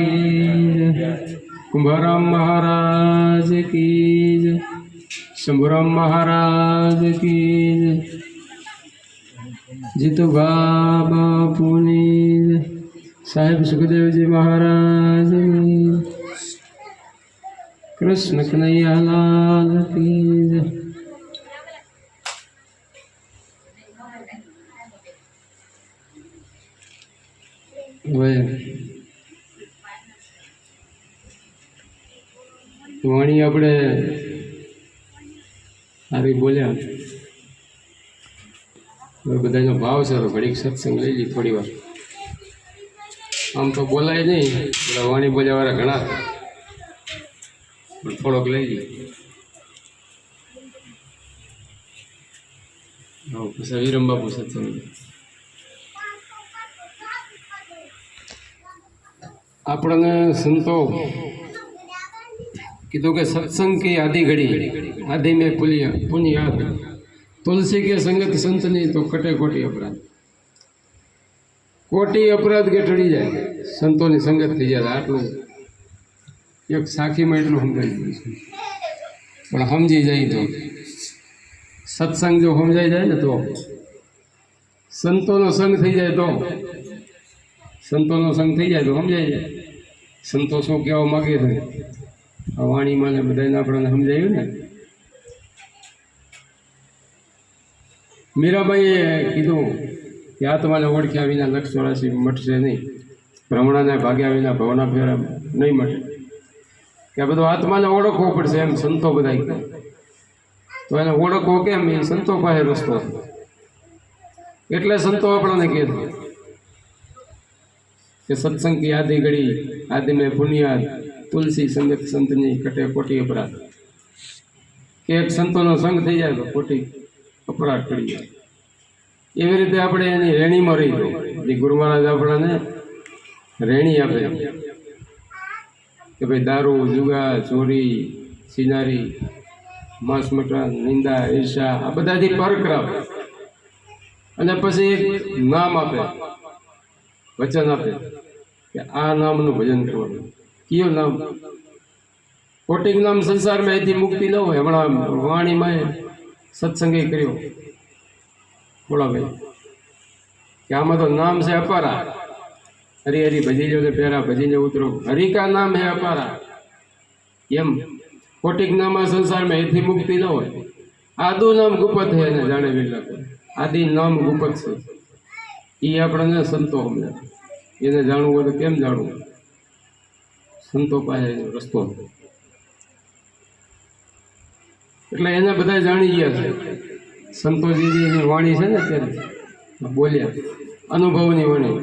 કી જય કુંભારામ મહારાજ કી જય શંભુરામ મહારાજ કી જય જીતુભા બાપુની જય સાહેબ સુખદેવજી મહારાજ કૃષ્ણ કનૈયાલાલ કી જય Bueno. વાણી આપણે સારી બોલ્યા. હવે બધાનો ભાવ તો ઘડીક સત્સંગ લઈ લઈ થોડી વાર. આમ તો બોલાય નહીં, પેલા વાણી બોલ્યાવાળા ઘણા. પણ થોડોક લઈ લઈએ પછી વિરમ બાપુ સત્સંગ આપણને સંતો કીધું કે સત્સંગ की आधी घड़ी आधी में पुलिया पुण्य याद તુલસી કે સંગત સંતની તો કટે કોટી અપરાધ કોટી અપરાધ કે ટળી જાય સંતોની સંગત થઈ જાય આટલું એક સાખીમાં એટલું સમજાઈ ગયું છે પણ સમજી જાય તો સત્સંગ જો સમજાઈ જાય ને તો સંતોનો સંગ થઈ જાય તો સંતોનો સંગ થઈ જાય તો સમજાઈ જાય સંતો શું કહેવા માગે છે આ વાણીમાં ને બધાને આપણને સમજાયું ને? મીરાબાઈએ કીધું કે આત્માને ઓળખ્યા વિના લક્ષ મટશે નહીં. ભ્રમણાને ભાગ્યા વિના ભવના ફેરા નહીં મટે. કે બધું આત્માને ઓળખવો પડશે એમ સંતો બધા તો એને ઓળખવો કેમ? એ સંતો પાસે રસ્તો એટલે સંતો આપણને કહે છે. કે સત્સંગ આદિ ઘડી આદિ મેં પુણ્યાદ તુલસી સંગત સંતની કટે કોટી અપરાધ. કે એક સંતોનો સંગ થઈ જાય તો કોટી અપરાધ કરી જાય. એવી રીતે આપણે એની રેણીમાં રહી જે ગુરુ મહારાજ આપણને રેણી આપે. કે ભાઈ દારૂ, જુગા, ચોરી, સિનારી, માંસ મટન નિંદા ઈર્ષા આ બધાથી પર અને પછી એક નામ આપે. વચન આપે. કે આ નામનું ભજન કરવાનું. કયું નામ? કોટિક નામ સંસારમાં એથી મુક્તિ ન હોય. હમણાં વાણીમાં સત્સંગે કર્યો. બોલાભાઈ કે આમાં તો નામ છે અપારા. હરી હરી ભજી ને પહેરા ભજીને ઉતરો. હરી કા નામ હે અપારા. એમ. કોટિક નામા સંસારમાં એથી મુક્તિ ન હોય. આદુ નામ ગુપત હે એને જાણે વિલા આદિ નામ ગુપત છે. એ આપણને સંતો સમજે. એને જાણવું હોય તો કેમ જાણવું? સંતો પાસે રસ્તો. એટલે એને બધા જાણી ગયા છે. સંતોષીજીની વાણી છે ને અત્યારે બોલ્યા, અનુભવની વાણી.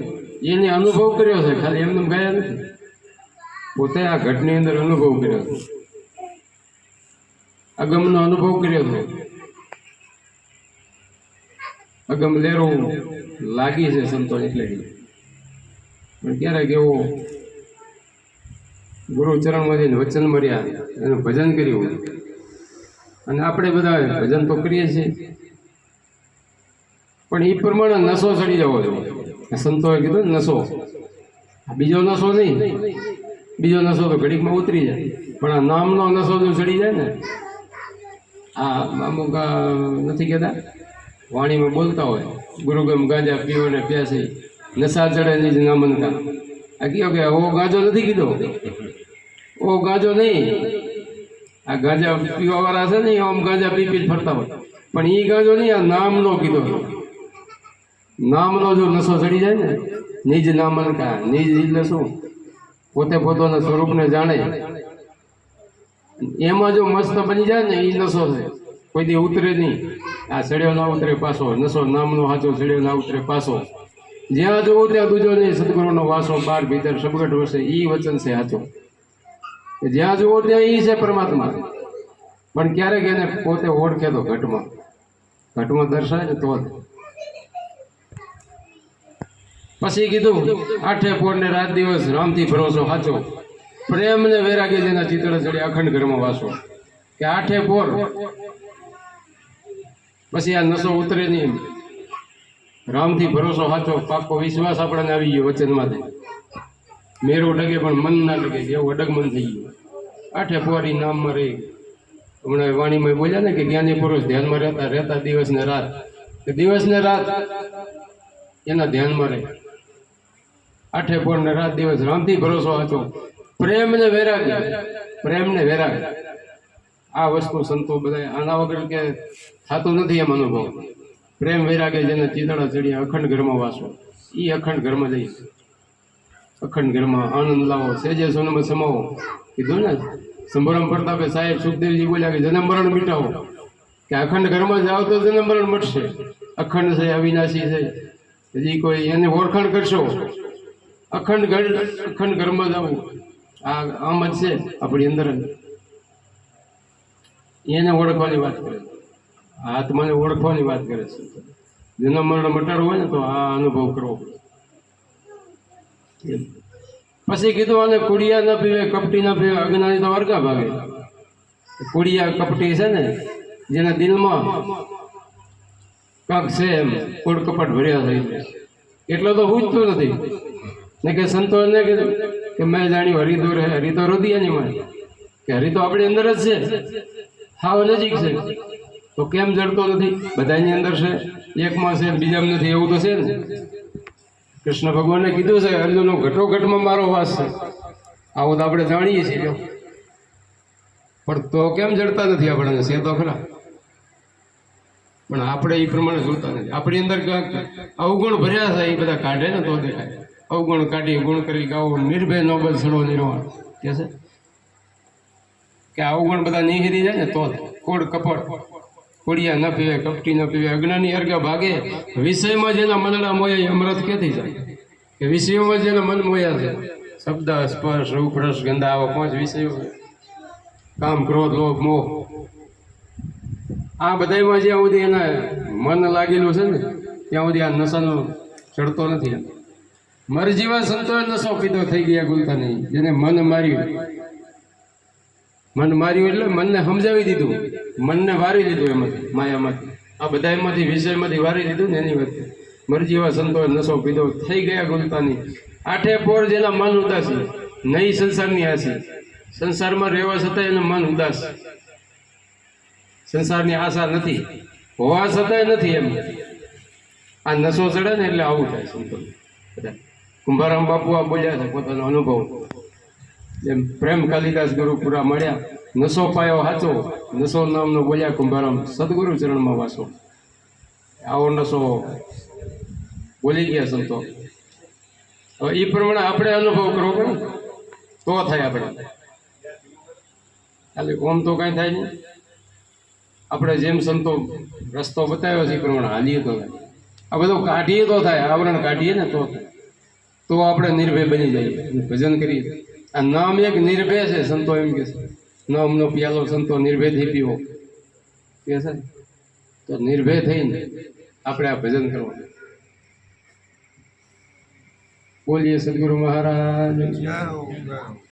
એને અનુભવ કર્યો છે, ખાલી એમને ગયા નથી. પોતે આ ઘટની અંદર અનુભવ કર્યો છે. અગમનો અનુભવ કર્યો છે. અગમ લેરો લાગી છે સંતો એટલે પણ ક્યારેક એવો ગુરુ જઈને વચન મળ્યા એનું ભજન કર્યું અને આપણે બધા ભજન તો કરીએ છીએ. પણ એ પ્રમાણે નશો ચડી જવો જોઈએ. સંતોએ કીધું નશો બીજો નશો નહીં. બીજો નશો તો ઘડીકમાં ઉતરી જાય. પણ આ નામનો નશો જો ચડી જાય ને, આ અમુક નથી કહેતા? વાણીમાં બોલતા હોય. ગુરુગમ ગાંજા પીવો ને પ્યાસી. નશા ચડે જ નામનકા આ કયો કે ઓ ગાજો નથી કીધો? ઓ ગાજો નહીં. આ ગાજા પીવા વાળા છે ને આમ ગાજા પી પી ફરતા હોય. પણ એ ગાજો નહીં, આ નામનો કીધો. નામનો જો નશો ચડી જાય ને, નિજ નામનકા નિજ એટલે શું? પોતે પોતાના સ્વરૂપને જાણે. એમાં જો મસ્ત બની જાય ને એ નશો છે. કોઈ દી ઉતરે નહીં. આ સડ્યો ના ઉતરે પાછો નશો નામનો સાચો સડ્યો ના ઉતરે પાછો. જ્યાં જોવો ત્યાં દૂજો નહીં સદગુરુનો વાસો બાર ભીતર સબગટ વસે એ વચન છે સાચો. જ્યાં જુઓ ત્યાં એ છે પરમાત્મા. પણ ક્યારેક એને પોતે ઓળખે તો ઘટમાં. ઘટમાં દર્શાય તો પછી કીધું, આઠે પોળને રાત દિવસ રામથી ભરોસો સાચો. પ્રેમ ને વૈરાગ્ય ચિત્ર ચડી અખંડ ઘરમાં વાસો. કે આઠે પોર. પછી આ નશો ઉતરે નહીં રામથી ભરોસો સાચો, પાકો વિશ્વાસ આપણને આવી ગયો વચનમાંથી મેરો ડગે પણ મન ના ડગે જેવું અડગમન થઈ ગયું. આઠે પોરી નામમાં રહી. હમણાં વાણીમાં બોલ્યા ને કે જ્ઞાની પુરુષ ધ્યાનમાં રહેતા રહેતા દિવસ ને રાત. દિવસ ને રાત એના ધ્યાનમાં રહે. આઠે પોર ને રાત દિવસ રામથી ભરોસો હતો પ્રેમ ને વૈરાગ્ય પ્રેમ ને વૈરાગ્ય આ વસ્તુ સંતો બધા આના વગર કે થતું નથી એમ અનુભવ. પ્રેમ વૈરાગે જેને ચીતળા ચડ્યા અખંડ ઘરમાં વાસો. એ અખંડ ઘરમાં જઈ અખંડ ઘરમાં આનંદ લાવો, સેજે સોનમાં સમાવો. કીધું ને? સંભરમ પ્રતાપે સાહેબ સુખદેવજી બોલ્યા કે જન્મ મરણ મિટાવો. કે અખંડ ઘરમાં જાઓ તો જન્મ મરણ મટશે. અખંડ છે, અવિનાશી છે. હજી કોઈ એને ઓળખાણ કરશો? અખંડ ઘર અખંડ ઘરમાં જવું આ આમ જ છે આપણી અંદર. એને ઓળખવાની વાત કરે. છે આત્માને ઓળખવાની વાત કરે છે. જન્મ મરણ મટાડવું હોય ને તો આ અનુભવ કરવો પડે. પછી કીધું આને કુડિયા ન પીવે, કપટી ન પીવે, અજ્ઞાની તો વર્ગા ભાગે. કુડિયા, કપટી છે ને, જેના દિલમાં કાંક છે એમ, કોડ કપટ ભર્યા થઈ એટલો તો પૂછતું નથી. ને કે સંતોષને કીધું કે મેં જાણ્યું હરિતો રહે હરિતો રુદિયાની માં કે હરિતો આપણી અંદર જ છે. હાવ નજીક છે. તો કેમ જડતો નથી? બધાની અંદર છે, એકમાં છે, બીજામાં નથી, એવું તો છે ને? કૃષ્ણ ભગવાને કીધું છે, અર્જુનનો ઘટો ઘટમાં મારો વાસ છે. આવું તો આપણે જાણીએ છીએ પણ તો કેમ જડતા નથી આપણને? છે તો ખરા. પણ આપણે એ પ્રમાણે જોતા નથી. આપણી અંદર અવગુણ ભર્યા છે, એ બધા કાઢે ને તો દેખાય. અવગુણ કાઢી, ગુણ કરી ગાવો નિર્ભય નોબલ સડો નિર્વાણ. કે છે? કે અવગુણ બધા નિહરી જાય ને તો કોડ કપટ. કોડિયા ન પીવે, કપટી ન પીવે, અજ્ઞાની અર્ઘા ભાગે, વિષયમાં જેના મનડા મોયા એ અમૃત ક્યાંથી જાય? કે વિષયોમાં જેના મન મોયા છે? શબ્દ, સ્પર્શ રૂપ ગંધા આવા પાંચ વિષયો કામ, ક્રોધ, લોભ, મોહ. આ બધામાં જ્યાં સુધી એના મન લાગેલું છે ને, ત્યાં સુધી આ નશાનો ચડતો નથી મરજીવા સંતો નશો પીધો, થઈ ગયા ગુલતા નહીં જેને મન માર્યું. મન માર્યું એટલે મનને સમજાવી દીધું. મનને વારી લીધું એમાંથી, માયામાંથી. આ બધા એમાંથી વિષયમાંથી વારી લીધું ને એની વચ્ચે. મરજીવા સંતોએ નશો પીધો, થઈ ગયા ગુલતાની આઠે પોર જેના મન ઉદાસી નહીં સંસારની આશી. સંસારમાં રહેવા છતાં એનું મન ઉદાસ. સંસારની આશા નથી, હોવા છતાંય નથી એમ. આ નશો ચડે ને એટલે આવું થાય સંતો. બધા. કુંભારામ બાપુ આ બોલ્યા છે પોતાનો અનુભવ. એમ પ્રેમ કાલિદાસ ગુરુ પૂરા મળ્યા. નસો પાયો હાચો નસો નામનો બોલ્યા કુંભારામ, સદગુરુ ચરણમાં વાસો. આવો નસો બોલી ગયા સંતો. હવે એ પ્રમાણે આપણે અનુભવ કરવો પડે તો થાય આપણે. ખાલી ઓમ તો કાંઈ થાય નહીં. આપણે જેમ સંતો રસ્તો બતાવ્યો છે એ પ્રમાણે હાલીએ તો આ બધું કાઢીએ તો થાય, આવરણ કાઢીએ ને તો તો આપણે નિર્ભય બની જઈએ ભજન કરીએ. આ નામ એક નિર્ભય છે, સંતો એમ કે છે. નામનો પિયાલો સંતો નિર્ભયથી પીવો. કે છે? તો નિર્ભય થઈને આપણે આ ભજન કરવાનું બોલીએ સદગુરુ મહારાજ.